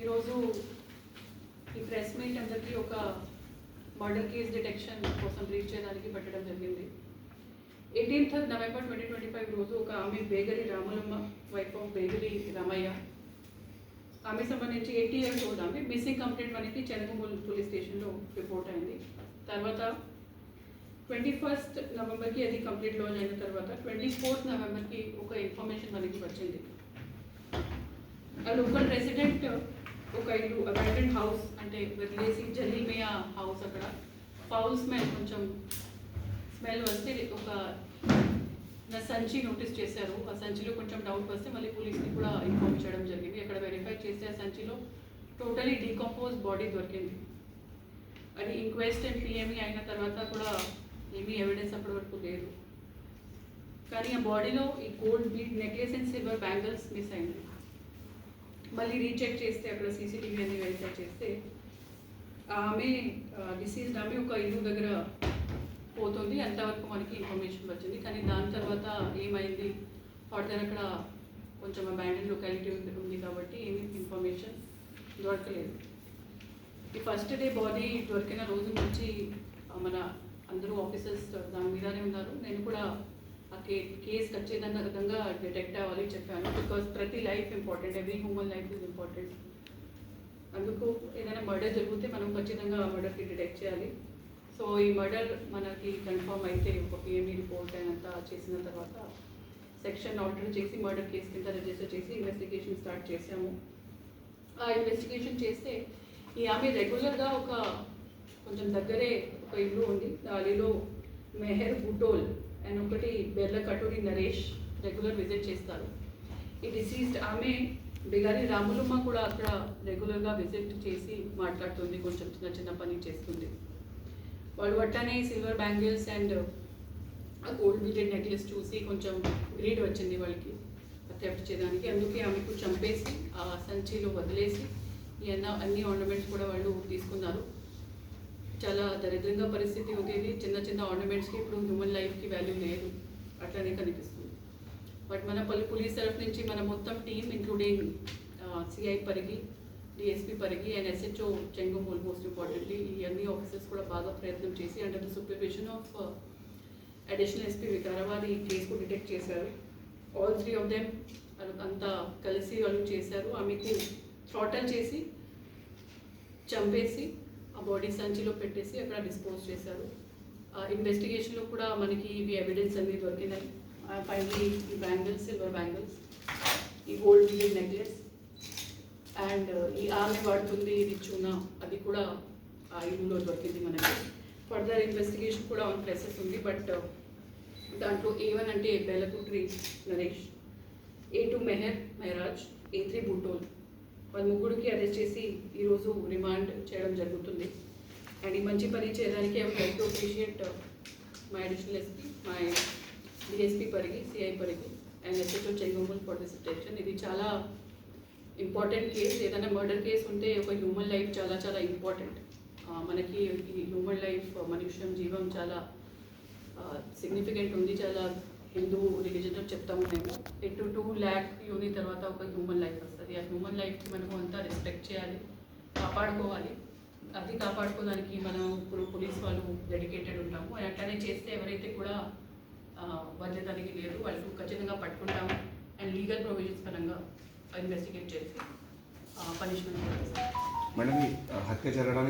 ఈరోజు ఈ press meet అందరికీ ఒక మర్డర్ కేస్ డిటెక్షన్ కోసం రీచ్ చేయడానికి పెట్టడం జరిగింది. Eighteenth November twenty twenty five రోజు ఒక ఆమె బేగరి రాములమ్మ వైఫ్ ఆఫ్ బేగరి రామయ్య. ఆమె సంబంధించి ఎయిటీ ఇయర్స్ ఓల్డ్ ఆమె మిస్సింగ్ కంప్లైంట్ మనకి చెనగమూలు పోలీస్ స్టేషన్లో రిపోర్ట్ అయింది. తర్వాత ట్వంటీ ఫస్ట్ నవంబర్కి అది కంప్లీట్ లాంచ్ అయిన తర్వాత ట్వంటీ ఫోర్త్ నవంబర్కి ఒక ఇన్ఫర్మేషన్ మనకి వచ్చింది. ఆ లోకల్ రెసిడెంట్ ఒక ఇల్లు అబాండెంట్ హౌస్ అంటే వదిలేసి జలీమియా హౌస్ అక్కడ. ఫౌల్ స్మెల్ కొంచెం స్మెల్ వస్తే ఒక నా సంచి నోటీస్ చేశారు. ఆ సంచిలో కొంచెం డౌట్ వస్తే మళ్ళీ పోలీస్ని కూడా ఇన్ఫార్మ్ చేయడం జరిగింది. అక్కడ వెరిఫై చేస్తే ఆ సంచిలో టోటలీ డీకంపోజ్ బాడీ దొరికింది. అది ఇంక్వెస్ట్ అండ్ పిఎంఈ అయిన తర్వాత కూడా ఏమీ ఎవిడెన్స్ అప్పటి వరకు లేదు. కానీ ఆ బాడీలో ఈ gold bead necklace and silver bangles miss అయింది. మళ్ళీ రీచెక్ చేస్తే అక్కడ సీసీటీవీ అని వెరిఫై చేస్తే ఆమె డిసీజ్డ్ ఆమె ఒక ఇల్లు దగ్గర పోతుంది. అంతవరకు మనకి ఇన్ఫర్మేషన్ వచ్చింది. కానీ దాని తర్వాత ఏమైంది? ఫర్దర్ అక్కడ కొంచెం అబాండెడ్ లొకాలిటీ ఉంది కాబట్టి ఏమి ఇన్ఫర్మేషన్ దొరకలేదు. ఈ ఫస్ట్ డే బాడీ దొరికిన రోజు నుంచి మన అందరూ ఆఫీసర్స్ దాని మీదనే ఉన్నారు. నేను కూడా కే కేసు ఖచ్చితంగా విధంగా డిటెక్ట్ అవ్వాలి చెప్పాను. బికాస్ ప్రతి life important every human life is important అందుకు ఏదైనా మర్డర్ జరిగితే మనం ఖచ్చితంగా మర్డర్కి డిటెక్ట్ చేయాలి. సో ఈ మర్డర్ మనకి కన్ఫర్మ్ అయితే ఒక పిఎంఈ రిపోర్ట్ అంతా చేసిన తర్వాత సెక్షన్ ఆర్డర్ చేసి మర్డర్ కేసు కింద రిజిస్టర్ చేసి ఇన్వెస్టిగేషన్ స్టార్ట్ చేసాము ఆ ఇన్వెస్టిగేషన్ చేస్తే ఈ ఆమె రెగ్యులర్గా ఒక కొంచెం దగ్గరే ఒక ఇల్లు ఉంది. దానిలో మెహర్ బుటోల్ అండ్ ఒకటి బెర్ల కటూరి నరేష్ రెగ్యులర్ విజిట్ చేస్తారు. ఈ డిసీజ్డ్ ఆమె బిగారి రాములమ్మ కూడా అక్కడ రెగ్యులర్గా విజిట్ చేసి మాట్లాడుతుంది కొంచెం చిన్న చిన్న పని చేస్తుంది. వాళ్ళు వట్టనే సిల్వర్ బ్యాంగిల్స్ అండ్ ఆ గోల్డ్ బిటెడ్ నెక్లెస్ చూసి కొంచెం గ్రీడ్ వచ్చింది వాళ్ళకి థెఫ్ట్ చేయడానికి. అందుకే ఆమెకు చంపేసి ఆ సంచిలో వదిలేసి ఈ అన్న అన్ని ఆర్నమెంట్స్ కూడా వాళ్ళు తీసుకున్నారు. చాలా దరిద్రంగా పరిస్థితి ఉండేది. చిన్న చిన్న ఆర్నమెంట్స్కి ఇప్పుడు హ్యూమన్ లైఫ్కి వాల్యూ లేదు. అట్లనే కనిపిస్తుంది. బట్ మన పలు పోలీస్ తరఫు నుంచి మన మొత్తం team including CI Parigi DSP Parigi and SHO Chengumul most importantly ఈ అన్ని ఆఫీసర్స్ కూడా బాగా ప్రయత్నం చేసి under the supervision of additional SP Vikarabad ఈ కేసుకు డిటెక్ట్ చేశారు. ఆల్ త్రీ ఆఫ్ దెమ్ అంతా కలిసి వాళ్ళు చేశారు. ఆమెకు థ్రాటల్ చేసి చంపేసి ఆ బాడీ సంచిలో పెట్టేసి అక్కడ డిస్పోజ్ చేశారు. ఇన్వెస్టిగేషన్లో కూడా మనకి ఇవి ఎవిడెన్స్ అన్ని దొరికినాయి. ఫైనలీ ఈ బ్యాంగిల్స్ సిల్వర్ బ్యాంగిల్స్ ఈ గోల్డ్ నెక్లెస్ అండ్ ఈ ఆమె వాడుతుంది ఇది చూనా అది కూడా ఆ ఇల్లులో దొరికింది మనకి. ఫర్దర్ ఇన్వెస్టిగేషన్ కూడా ఆన్ ప్లేసెస్ ఉంది బట్ uh, దాంట్లో ఏ వన్ అంటే Belakutri Naresh A two Mehar Meharaj A three Butol వాళ్ళ ముగ్గురికి అరెస్ట్ చేసి ఈరోజు రిమాండ్ చేయడం జరుగుతుంది. అండ్ ఈ మంచి పని చేయడానికి I would like to appreciate my additional SP my DSP Parigi CI Parigi and SHO Chengamul for this attention ఇది చాలా ఇంపార్టెంట్ కేస్ ఏదైనా మర్డర్ కేసు ఉంటే ఒక హ్యూమన్ లైఫ్ చాలా చాలా ఇంపార్టెంట్ మనకి ఈ హ్యూమన్ లైఫ్ మనుష్యం జీవం చాలా సిగ్నిఫికెంట్ ఉంది చాలా హిందూ రిలీజన్లో చెప్తాము మేము. ఎటు టూ ల్యాక్ యూని తర్వాత ఒక హ్యూమన్ లైఫ్ వస్తుంది. ఆ హ్యూమన్ లైఫ్కి మనము అంతా రెస్పెక్ట్ చేయాలి కాపాడుకోవాలి. అది కాపాడుకోవడానికి మనం ఇప్పుడు పోలీస్ వాళ్ళు డెడికేటెడ్ ఉంటాము. అని అట్లానే చేస్తే ఎవరైతే కూడా బాధ్యతనికి లేదు వాళ్ళకు ఖచ్చితంగా పట్టుకుంటాము. అండ్ లీగల్ ప్రొవిజన్స్ పరంగా ఇన్వెస్టిగేట్ చేసి పనిష్మెంట్ మేడం హత్య జరగడానికి